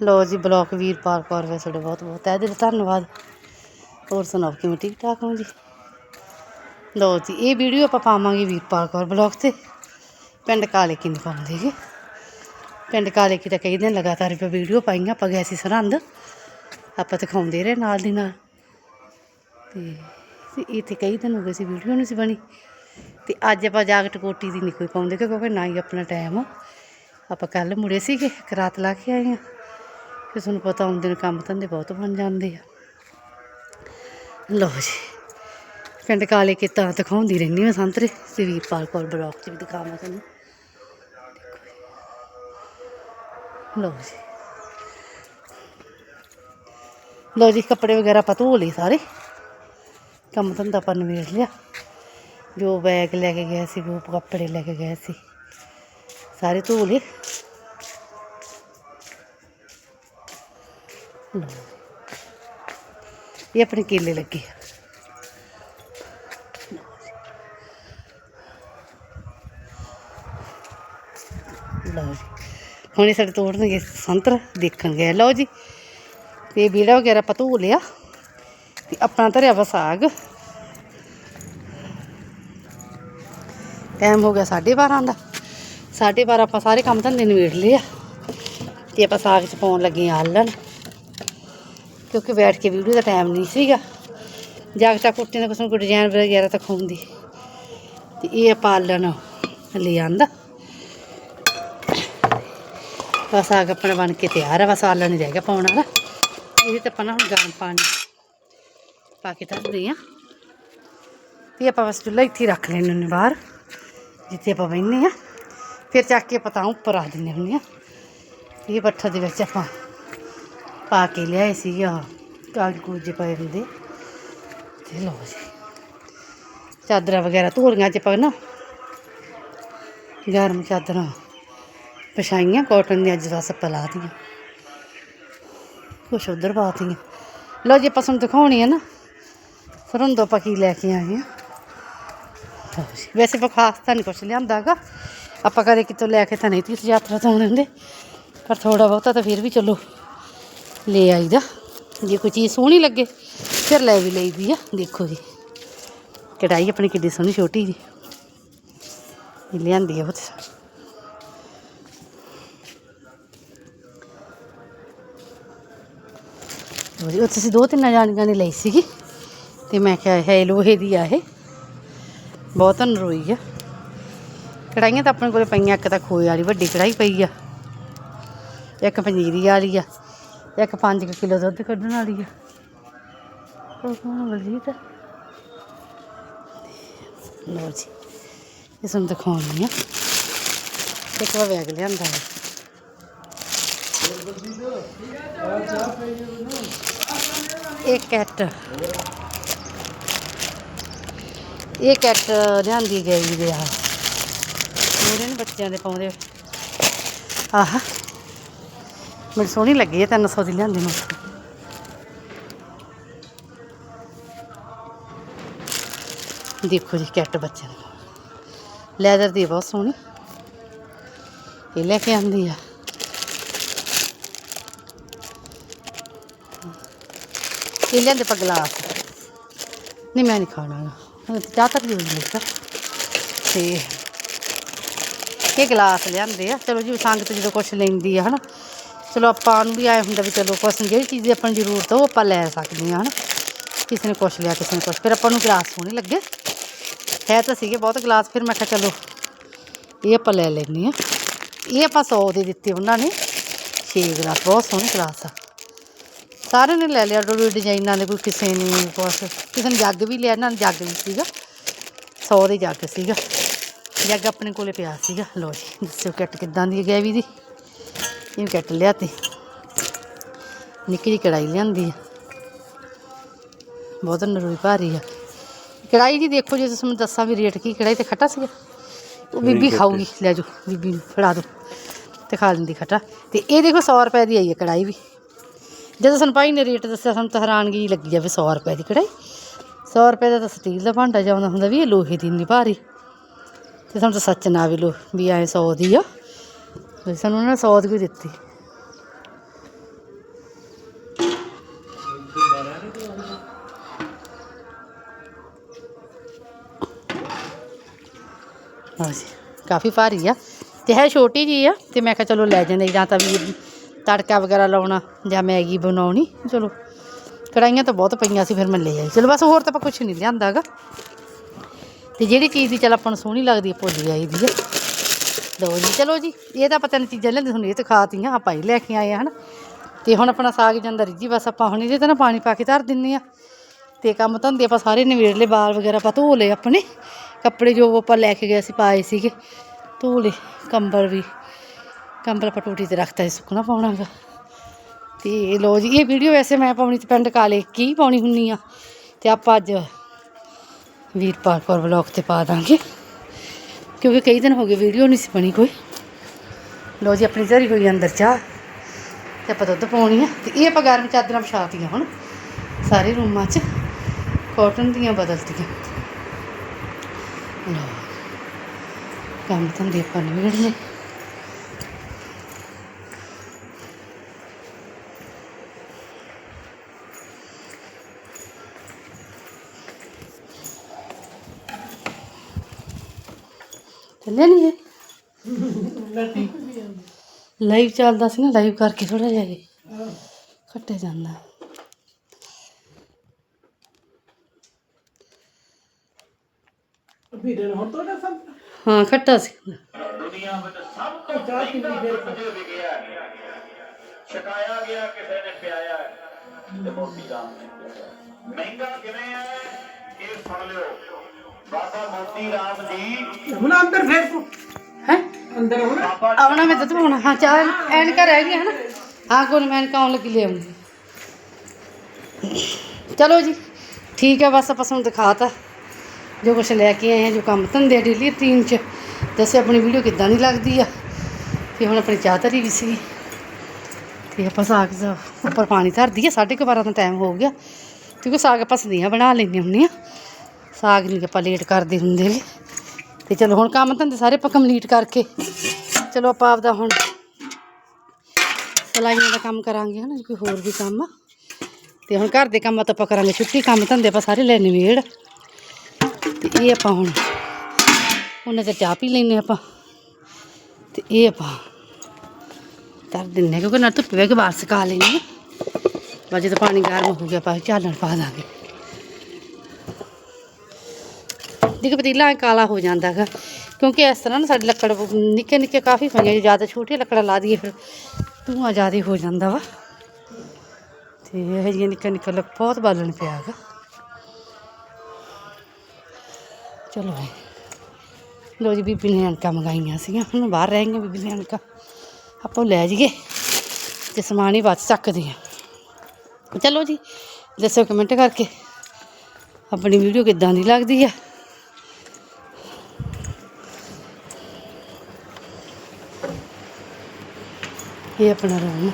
ਲਓ ਜੀ ਬਲੌਕ ਵੀਰਪਾਲ ਕੌਰ ਵੇ ਤੁਹਾਡਾ ਬਹੁਤ ਬਹੁਤ ਤਹਿ ਦਿਲ, ਧੰਨਵਾਦ। ਹੋਰ ਸੁਣਾਓ, ਕਿਵੇਂ ਠੀਕ ਠਾਕ ਹੋ ਜੀ? ਲਓ ਜੀ, ਇਹ ਵੀਡੀਓ ਆਪਾਂ ਪਾਵਾਂਗੇ ਵੀਰਪਾਲ ਕੌਰ ਬਲੌਗ ਤੇ। ਪਿੰਡ ਕਾਲੇ ਕੀ ਨਹੀਂ ਪਾਉਂਦੇ ਗੇ ਪਿੰਡ ਕਾਲੇ ਕੀ ਤਾਂ ਕਈ ਦਿਨ ਲਗਾਤਾਰ ਆਪਾਂ ਵੀਡੀਓ ਪਾਈਆਂ, ਆਪਾਂ ਗਏ ਸੀ ਸਰਹੰਦ। ਆਪਾਂ ਦਿਖਾਉਂਦੇ ਰਹੇ ਨਾਲ ਦੀ ਨਾਲ। ਤੇ ਤੇ ਇੱਥੇ ਕਈ ਦਿਨ ਹੋ ਗਏ ਸੀ ਵੀਡੀਓ ਨਹੀਂ ਸੀ ਬਣੀ। ਤੇ ਅੱਜ ਆਪਾਂ ਜਾਗਟ ਕੋਟੀ ਦੀ ਨਹੀਂ ਕੋਈ ਪਾਉਂਦੇ ਗੇ ਕਿਉਂਕਿ ਨਾ ਹੀ ਆਪਣਾ ਟਾਈਮ ਆਪਾਂ ਕੱਲ ਮੁੜੇ ਸੀਗੇ, ਇੱਕ ਰਾਤ ਲਾ ਕੇ ਆਏ ਆ। ਫਿਰ ਤੁਹਾਨੂੰ ਪਤਾ ਆਉਂਦੇ ਨੇ ਕੰਮ ਧੰਦੇ ਬਹੁਤ ਬਣ ਜਾਂਦੇ ਆ। ਲਓ ਜੀ, ਪਿੰਡ ਕਾਲੇ ਕੇ ਤਾਂ ਦਿਖਾਉਂਦੀ ਰਹਿੰਦੀ ਮੈਂ ਸੰਤਰੇ, ਤੇ ਵੀਰਪਾਲ ਕੌਰ ਬਲੌਗ 'ਚ ਵੀ ਦਿਖਾਵਾਂ ਤੁਹਾਨੂੰ। ਲਓ ਜੀ। ਲਓ ਜੀ, ਕੱਪੜੇ ਵਗੈਰਾ ਆਪਾਂ ਧੋ ਲਏ ਸਾਰੇ। ਕੰਮ ਧੰਦਾ ਆਪਾਂ ਨਵੇੜ ਲਿਆ। ਜੋ ਬੈਗ ਲੈ ਕੇ ਗਏ ਸੀ ਉਹ ਕੱਪੜੇ ਲੈ ਕੇ ਗਏ ਸੀ, ਸਾਰੇ ਧੋ ਲਏ। ਇਹ ਆਪਣੇ ਕੇਲੇ ਲੱਗੇ ਲਓ ਜੀ। ਹੁਣ ਇਹ ਸਾਡੇ ਤੋੜਨਗੇ ਸੰਤਰ, ਦੇਖਣ ਗਏ। ਲਓ ਜੀ ਤੇ ਬੀੜਾ ਵਗੈਰਾ ਆਪਾਂ ਧੋ ਲਿਆ। ਤੇ ਆਪਣਾ ਧਰਿਆ ਵਾ ਸਾਗ। ਟਾਈਮ ਹੋ ਗਿਆ 12:30 ਦਾ। 12:30 ਆਪਾਂ ਸਾਰੇ ਕੰਮ ਧੰਦੇ ਨਿਬੇੜ ਲਏ ਆ। ਤੇ ਆਪਾਂ ਸਾਗ ਚ ਪਾਉਣ ਲੱਗੇ ਆਲਣ। ਕਿਉਂਕਿ ਬੈਠ ਕੇ ਵੀਡੀਓ ਦਾ ਟਾਈਮ ਨਹੀਂ ਸੀਗਾ। ਜਾਗਟਾ ਕੁੱਤੇ ਨੇ ਕੁਛ ਕੋਈ ਡਿਜ਼ਾਈਨ ਵਗੈਰਾ ਤਾਂ ਖਾਉਂਦੀ ਤੇ ਇਹ ਆਪਾਂ ਆਲਣ ਲੈ ਆਂਦਾ। ਬਸ ਆਗ ਆਪਣਾ ਬਣ ਕੇ ਤਿਆਰ ਆ, ਬਸ ਆਲਣ ਨਹੀਂ ਰਹਿ ਗਿਆ ਪਾਉਣ ਵਾਲਾ। ਇਹਦੇ ਤੇ ਆਪਾਂ ਨਾ ਹੁਣ ਗਰਮ ਪਾਣੀ ਪਾ ਕੇ ਧਰਦੇ ਆ। ਤੇ ਆਪਾਂ ਬਸ ਚੁੱਲ੍ਹਾ ਇੱਥੇ ਰੱਖ ਲੈਣੇ ਨੇ ਬਾਹਰ, ਜਿੱਥੇ ਆਪਾਂ ਬੈਠਨੇ ਆ ਫਿਰ ਚੱਕ ਕੇ ਆਪਾਂ ਤਾਂ ਉੱਪਰ ਆ ਦਿੰਦੇ ਹੁੰਦੇ ਆ ਇਹ ਪੱਠਾ ਦੇ ਵਿੱਚ ਆਪਾਂ ਪਾ ਕੇ ਲਿਆਏ ਸੀ ਆਹ ਕਾਗਜ਼ ਕੂਜੇ ਪਏ ਹੁੰਦੇ। ਤੇ ਲਓ ਜੀ, ਚਾਦਰਾਂ ਵਗੈਰਾ ਧੋਰੀਆਂ ਚ ਪਾ ਨਾ। ਗਰਮ ਚਾਦਰਾਂ, ਪਛਾਈਆਂ ਕਾਟਨ ਦੀਆਂ, ਅੱਜ ਬਸ ਪਲਾ ਦੀਆਂ ਕੁਛ ਉਧਰ ਪਾਤੀਆਂ ਲਓ ਜੀ, ਆਪਾਂ ਤੁਹਾਨੂੰ ਦਿਖਾਉਣੀ ਹੈ ਨਾ। ਸਰਹੰਦੋਂ ਆਪਾਂ ਕੀ ਲੈ ਕੇ ਆਏ ਆ। ਵੈਸੇ ਆਪਾਂ ਖਾਸ ਤਾਂ ਨਹੀਂ ਕੁਛ ਲਿਆਂਦਾਗਾ ਆਪਾਂ ਕਦੇ ਕਿਤੋਂ ਲੈ ਕੇ ਤਾਂ ਨਹੀਂ ਤੀਰਥ ਯਾਤਰਾ ਤੋਂ ਆਉਂਦੇ ਹੁੰਦੇ। ਪਰ ਥੋੜਾ ਬਹੁਤਾ ਤਾਂ ਫਿਰ ਵੀ ਚਲੋ। ਲੈ ਆਈਦਾ। ਜੇ ਕੋਈ ਚੀਜ਼ ਸੋਹਣੀ ਲੱਗੇ, ਫਿਰ ਲੈ ਵੀ ਲਈਦੀ ਆ। ਦੇਖੋ ਜੀ, ਕਢਾਈ ਆਪਣੀ ਕਿੱਡੀ ਸੋਹਣੀ, ਛੋਟੀ ਜੀ। ਇਹ ਲਿਆਂਦੀ ਆ ਬਹੁਤ ਲਓ ਜੀ, ਉਹ ਦੋ ਤਿੰਨ ਜਾਣੀਆਂ ਨੇ ਲਈ ਸੀਗੀ, ਤੇ ਮੈਂ ਕਿਹਾ ਹੈ ਲੋਹੇ ਦੀ ਆ ਇਹ। ਬਹੁਤ ਨਰੋਈ ਆ। ਕੜਾਈਆਂ ਤਾਂ ਆਪਣੇ ਕੋਲੇ ਪਈਆਂ, ਇੱਕ ਤਾਂ ਖੋਏ ਵਾਲੀ ਵੱਡੀ ਕੜਾਈ ਪਈ ਆ, ਇੱਕ ਪੰਜੀਰੀ ਵਾਲੀ ਆ। ਇੱਕ 5 ਕਿਲੋ ਦੁੱਧ ਕੱਢਣ ਵਾਲੀ ਆ। ਉਹ ਕੋਣ ਬਲਜੀਤ? ਲਓ ਜੀ, ਇਹ ਸਾਨੂੰ ਦਿਖਾਉਣੀ ਆ। ਇੱਕ ਵਾਰ ਬੈਗ ਲਿਆਂਦਾ ਹੈ ਇਹ ਕੈਟ। ਇਹ ਕੈਟ ਲਿਆਂਦੀ ਗਈ ਦੇ ਆ। ਮੇਰੇ ਨੇ ਬੱਚਿਆਂ ਦੇ ਪਾਉਂਦੇ। ਆਹ। ਮੈਨੂੰ ਸੋਹਣੀ ਲੱਗੀ ਹੈ 300 ਦੀ ਲਿਆਂਦੀ ਮੈਂ ਦੇਖੋ ਜੀ ਕੈਟ ਬੱਚਿਆਂ ਦੀ। ਲੈਦਰ ਦੀ ਬਹੁਤ ਸੋਹਣੀ। ਇਹ ਲੈ ਕੇ ਆਂਦੀ ਆ। ਇਹ ਲੈਂਦੇ ਪਾ ਗਲਾਸ। ਨਹੀਂ, ਮੈਂ ਨਹੀਂ ਖਾਣਾ ਗਾ। ਚਾਹ ਤੱਕ ਯੂਜ਼ ਨਹੀਂ ਤੇ ਇਹ ਗਲਾਸ ਲਿਆਂਦੇ ਆ। ਚਲੋ ਜੀ, ਸੰਗਤ ਜਦੋਂ ਕੁਛ ਲੈਂਦੀ ਆ, ਹਨਾ। ਚਲੋ ਆਪਾਂ ਨੂੰ ਵੀ ਆਏ ਹੁੰਦਾ ਵੀ ਚਲੋ ਕੁਛ ਜਿਹੜੀ ਚੀਜ਼ ਦੀ ਆਪਾਂ ਨੂੰ ਜ਼ਰੂਰਤ ਆ, ਉਹ ਆਪਾਂ ਲੈ ਸਕਦੇ ਹਾਂ, ਹਨਾ। ਕਿਸੇ ਨੇ ਕੁਛ ਲਿਆ, ਕਿਸੇ ਨੇ ਕੁਛ। ਫਿਰ ਆਪਾਂ ਨੂੰ ਗਲਾਸ ਸੋਹਣੇ ਲੱਗੇ। ਹੈ ਤਾਂ ਸੀਗੇ ਬਹੁਤ ਗਲਾਸ, ਫਿਰ ਮੈਂ ਕਿਹਾ ਚਲੋ ਇਹ ਆਪਾਂ ਲੈ ਲੈਂਦੇ ਆ ਇਹ ਆਪਾਂ 100 ਦੇ ਦਿੱਤੇ ਉਹਨਾਂ ਨੇ। 6 ਗਲਾਸ, ਬਹੁਤ ਸੋਹਣੇ ਗਲਾਸ ਆ। ਸਾਰਿਆਂ ਨੇ ਲੈ ਲਿਆ, ਡੋਡੋ ਡਿਜ਼ਾਈਨਾਂ ਦੇ, ਕੋਈ ਕਿਸੇ ਨੇ ਕੁਛ। ਕਿਸੇ ਨੇ ਜੱਗ ਵੀ ਲਿਆ ਇਹਨਾਂ ਨੇ ਜੱਗ ਵੀ ਸੀਗਾ। 100 ਦੇ ਜੱਗ ਸੀਗਾ। ਜੱਗ ਆਪਣੇ ਕੋਲੇ ਪਿਆ ਸੀਗਾ। ਲੋ ਜੀ, ਦੱਸਿਓ ਕਿੱਟ ਕਿੱਦਾਂ ਦੀ ਹੈ ਵੀ ਦੀ। ਇਹ ਕਿੱਟ ਲਿਆ ਤੇ ਨਿੱਕੀ ਜਿਹੀ ਕੜਾਈ ਲਿਆਂਦੀ ਆ। ਬਹੁਤ ਨਰੋਈ ਭਾਰੀ ਆ। ਕੜਾਈ ਜੀ ਦੇਖੋ ਜੇ ਤੁਸੀਂ ਮੈਨੂੰ ਦੱਸਾਂ ਵੀ ਰੇਟ ਕੀ ਕੜਾਈ ਤੇ ਖੱਟਾ ਸੀਗਾ? ਉਹ ਬੀਬੀ ਖਾਊਗੀ ਲੈ ਜਾਓ ਬੀਬੀ ਨੂੰ ਫੜਾ ਦਿਓ ਤੇ ਖਾ ਲੈਂਦੀ ਖੱਟਾ। ਤੇ ਇਹ ਦੇਖੋ 100 ਰੁਪਏ ਦੀ ਆਈ ਹੈ ਕੜਾਈ ਵੀ। ਜਦੋਂ ਸਾਨੂੰ ਭਾਈ ਨੇ ਰੇਟ ਦੱਸਿਆ ਸਾਨੂੰ ਤਾਂ ਹੈਰਾਨਗੀ ਲੱਗੀ ਜਾਵੇ 100 ਰੁਪਏ ਦੀ ਕੜਾਈ 100 ਰੁਪਏ ਦਾ ਤਾਂ ਸਟੀਲ ਦਾ ਭਾਂਡਾ ਜਾਂਦਾ ਹੁੰਦਾ ਵੀ ਇਹ ਲੋਹੇ ਦੀ ਨਹੀਂ ਭਾਰੀ। ਤੇ ਸਾਨੂੰ ਤਾਂ ਸੱਚ ਨਾ ਵੀ ਲੋ ਵੀ ਐ 100 ਦੀ ਆ। ਤੇ ਸਾਨੂੰ ਉਹਨਾਂ ਨੇ 100 ਦੀ ਦਿੱਤੀ। ਕਾਫੀ ਭਾਰੀ ਆ। ਤੇ ਹੈ ਛੋਟੀ ਜੀ ਆ, ਤੇ ਮੈਂ ਕਿਹਾ ਚਲੋ ਲੈ ਜਾਂਦੇ ਜਾਂ ਤਾਂ ਵੀ ਤੜਕਾ ਵਗੈਰਾ ਲਾਉਣਾ ਜਾਂ ਮੈਗੀ ਬਣਾਉਣੀ। ਚਲੋ ਕੜਾਈਆਂ ਤਾਂ ਬਹੁਤ ਪਈਆਂ ਸੀ, ਫਿਰ ਮੈਂ ਲੈ ਆਈ। ਚਲੋ, ਬਸ ਹੋਰ ਤਾਂ ਆਪਾਂ ਕੁਝ ਨਹੀਂ ਲਿਆਂਦਾਗਾ ਤੇ ਜਿਹੜੀ ਚੀਜ਼ ਦੀ ਚਲ ਆਪਾਂ ਨੂੰ ਸੋਹਣੀ ਲੱਗਦੀ ਆ, ਭੁੱਲ ਜਾਈਦੀ ਆ। ਲਓ ਜੀ, ਚਲੋ ਜੀ, ਇਹ ਤਾਂ ਪਤਾ ਨਹੀਂ ਚੀਜ਼ਾਂ ਲੈਂਦੇ ਤੁਹਾਨੂੰ ਇਹ ਤਾਂ ਖਾਤੀਆਂ, ਆਪਾਂ ਹੀ ਲੈ ਕੇ ਆਏ ਆ, ਹਨ। ਤੇ ਹੁਣ ਆਪਣਾ ਸਾਗ ਜਾਂਦਾ ਰਿੱਝੀ ਬਸ ਆਪਾਂ ਹੁਣ ਇਹਦੇ ਤਾਂ ਨਾ ਪਾਣੀ ਪਾ ਕੇ ਧਰ ਦਿੰਨੇ ਆ। ਤੇ ਕੰਮ ਧੰਦੇ ਆਪਾਂ ਸਾਰੇ ਨਿਬੇੜ ਲਏ, ਬਾਲ ਵਗੈਰਾ ਆਪਾਂ ਧੋ ਲਏ ਆਪਣੇ। ਕੱਪੜੇ ਜੋ ਆਪਾਂ ਲੈ ਕੇ ਗਏ ਸੀ, ਪਾਏ ਸੀਗੇ, ਧੋ ਲਏ, ਕੰਬਲ ਵੀ। ਕੰਬਲ ਆਪਾਂ ਪਟੂਟੀ ਤੇ ਰੱਖਤਾ ਸੀ, ਸੁੱਕਣਾ ਪਾਉਣਾ ਗਾ ਤੇ ਲੋ ਜੀ, ਇਹ ਵੀਡੀਓ ਵੈਸੇ ਮੈਂ ਪਾਉਣੀ ਤੇ ਪਿੰਡ ਕਾਲੇ ਕੀ ਪਾਉਣੀ ਹੁੰਨੀ ਆ, ਤੇ ਆਪਾਂ ਅੱਜ ਵੀਰਪਾਲ ਕੌਰ ਵਲੌਗ ਤੇ ਪਾ ਦਾਂਗੇ। ਕਿਉਂਕਿ ਕਈ ਦਿਨ ਹੋ ਗਏ ਵੀਡੀਓ ਨਹੀਂ ਸੀ ਬਣੀ ਕੋਈ। ਲੋ ਜੀ, ਆਪਣੀ ਜ਼ਰੀ ਹੋਈ ਅੰਦਰ ਚਾਹ। ਤੇ ਆਪਾਂ ਦੁੱਧ ਪਾਉਣੀ ਆ। ਤੇ ਇਹ ਆਪਾਂ ਗਰਮ ਚਾਦਰਾਂ ਵਿਛਾਤੀਆਂ ਹੁਣ, ਸਾਰੇ ਰੂਮਾਂ 'ਚ। ਕਾਟਨ ਦੀਆਂ ਬਦਲਤੀਆਂ। ਲਓ, ਕੰਮ ਧੰਦੇ ਆਪਾਂ ਨਿਬੇੜ ਲਏ ਚੱਲਿਆ ਨਹੀਂ ਇਹ? ਲਾਈਵ ਚੱਲਦਾ ਸੀ ਨਾ ਲਾਈਵ ਕਰਕੇ ਥੋੜਾ ਜਿਹਾ ਇਹ ਕੱਟੇ ਜਾਂਦਾ। ਵੀਰੇ ਨੂੰ ਹੁਣ ਤੋਂ ਨਾ ਸਭ? ਹਾਂ ਖੱਟਾ ਸੀ। ਚਾਹ ਕਿੰਨੀ ਦੇਰ ਤੱਕ ਛਕਾਇਆ ਗਿਆ ਕਿਸੇ ਨੇ ਪਿਆਇਆ ਹੈ, ਤੇ ਮੋਤੀ ਰਾਮ ਨੇ ਪਿਆਇਆ। ਮਹਿੰਗਾ ਕਿਵੇਂ ਹੈ? ਇਹ ਸੁਣ ਲਿਓ। ਜੀ ਹੁਣ ਅੰਦਰ ਫੇਰ ਤੂੰ। ਹੈ? ਅੰਦਰ ਹੁਣ। ਬਾਬਾ ਆਉਣਾ ਮੈਂ ਦੁੱਧ ਪਾਉਣਾ ਹਾਂ ਚਾਹ ਐਨਕਾਂ ਰਹਿ ਗਈਆਂ ਹਨਾ? ਹਾਂ ਕੋਈ ਮੈਂ ਐਨਕਾਂ ਆਉਣ ਲੱਗੀ ਲੈ ਆਉਂਗੀ। ਚਲੋ ਜੀ ਠੀਕ ਹੈ ਬਸ ਆਪਾਂ ਤੁਹਾਨੂੰ ਦਿਖਾਤਾ। ਜੋ ਕੁਛ ਲੈ ਕੇ ਆਏ ਆ ਜੋ ਕੰਮ ਧੰਦੇ ਡੇਲੀ ਰੂਟੀਨ ਚ। ਦੱਸਿਓ ਆਪਣੀ ਵੀਡੀਓ ਕਿੱਦਾਂ ਦੀ ਲੱਗਦੀ ਆ। ਤੇ ਹੁਣ ਆਪਣੀ ਚਾਹ ਧਰੀ ਵੀ ਸੀ ਤੇ ਆਪਾਂ ਸਾਗ ਦਾ ਉੱਪਰ ਪਾਣੀ ਧਰਦੀ ਆ। ਸਾਢੇ ਕੁ ਬਾਰਾਂ ਦਾ ਟਾਈਮ ਹੋ ਗਿਆ। ਕਿਉਂਕਿ ਸਾਗ ਆਪਾਂ ਸਦੀਆਂ ਬਣਾ ਲੈਂਦੇ ਹੁੰਦੇ ਆ। ਸਾਗ ਨਹੀਂ ਆਪਾਂ ਲੇਟ ਕਰਦੇ ਹੁੰਦੇ ਗੇ ਤੇ ਚਲੋ ਹੁਣ ਕੰਮ ਧੰਦੇ ਸਾਰੇ ਆਪਾਂ ਕੰਪਲੀਟ ਕਰਕੇ ਚਲੋ ਆਪਾਂ ਆਪਦਾ ਹੁਣ ਸਲਾਈਆਂ ਦਾ ਕੰਮ ਕਰਾਂਗੇ ਹਨਾ ਕੋਈ ਹੋਰ ਵੀ ਕੰਮ। ਆ ਤੇ ਹੁਣ ਘਰ ਦੇ ਕੰਮਾਂ ਤੋਂ ਆਪਾਂ ਕਰਾਂਗੇ ਛੁੱਟੀ, ਕੰਮ ਧੰਦੇ ਆਪਾਂ ਸਾਰੇ ਲੈ ਨਿਬੇੜ। ਤੇ ਇਹ ਆਪਾਂ ਹੁਣ ਉਹਨਾਂ ਤੇ ਚਾਹ ਪੀ ਲੈਨੇ ਆਪਾਂ। ਤੇ ਇਹ ਆਪਾਂ ਧਰ ਦਿੰਨੇ ਕਿਉਂਕਿ ਨਾ ਧੁੱਪ ਵੇ ਕੇ ਬਾਹਰ ਸੁਕਾ ਲੈਣੀ ਆ ਬਾਜੇ ਤਾਂ ਪਾਣੀ ਗਰਮ ਹੋ ਗਿਆ, ਆਪਾਂ ਝਾਲਣ ਪਾ ਦਾਂਗੇ। ਦੇਖ ਪਤੀਲਾ ਕਾਲਾ ਹੋ ਜਾਂਦਾ ਹੈਗਾ। ਕਿਉਂਕਿ ਇਸ ਤਰ੍ਹਾਂ ਨਾ ਸਾਡੀ ਲੱਕੜ ਨਿੱਕੇ ਨਿੱਕੇ ਕਾਫੀ ਪਈਆਂ ਜੇ ਜ਼ਿਆਦਾ ਛੋਟੀਆਂ ਲੱਕੜਾਂ ਲਾ ਦਈਏ ਫਿਰ ਧੂੰਆਂ ਜ਼ਿਆਦਾ ਹੋ ਜਾਂਦਾ ਵਾ। ਤੇ ਇਹ ਜਿਹੀਆਂ ਨਿੱਕਾ ਨਿੱਕਾ ਲੱਕ ਬਹੁਤ ਬਾਲਣ ਪਿਆ ਹੈਗਾ। ਚਲੋ ਬਈ ਲੋ ਜੀ, ਬੀਬੀ ਨੇ ਅਣਕਾਂ ਮੰਗਾਈਆਂ ਸੀਗੀਆਂ। ਹੁਣ ਬਾਹਰ ਰਹਿ ਗਈਆਂ ਬੀਬੀ ਨੇ ਅਣਕਾਂ ਆਪਾਂ ਲੈ ਜਾਈਏ ਤੇ ਸਮਾਨ ਹੀ ਬਚ ਸਕਦੇ ਚੱਕਦੇ ਆ ਚਲੋ ਜੀ, ਦੱਸੋ ਕਮੈਂਟ ਕਰਕੇ ਆਪਣੀ ਵੀਡੀਓ ਕਿੱਦਾਂ ਦੀ ਲੱਗਦੀ ਆ? ਇਹ ਆਪਣਾ ਰੂਮ